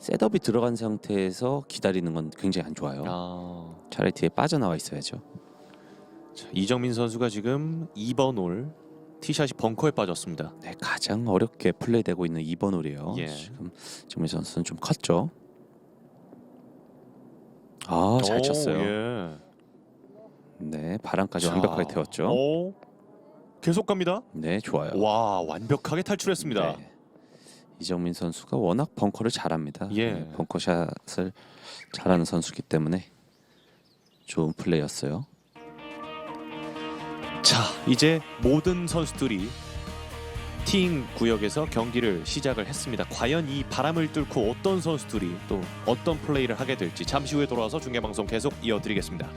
셋업이 들어간 상태에서 기다리는 건 굉장히 안 좋아요. 아, 차라리 뒤에 빠져나와 있어야죠. 자, 이정민 선수가 지금 2번 홀 티샷이 벙커에 빠졌습니다. 네, 가장 어렵게 플레이되고 있는 2번 홀이에요. 예. 지금 정민 선수는 좀 컸죠. 아, 잘 오, 쳤어요. 예. 네, 바람까지 자, 완벽하게 태웠죠. 오, 계속 갑니다. 네, 좋아요. 와, 완벽하게 탈출했습니다. 네. 이정민 선수가 워낙 벙커를 잘합니다. 예. 네, 벙커샷을 잘하는 선수기 때문에 좋은 플레이였어요. 자, 이제 모든 선수들이 티잉 구역에서 경기를 시작을 했습니다. 과연 이 바람을 뚫고 어떤 선수들이 또 어떤 플레이를 하게 될지 잠시 후에 돌아와서 중계 방송 계속 이어드리겠습니다.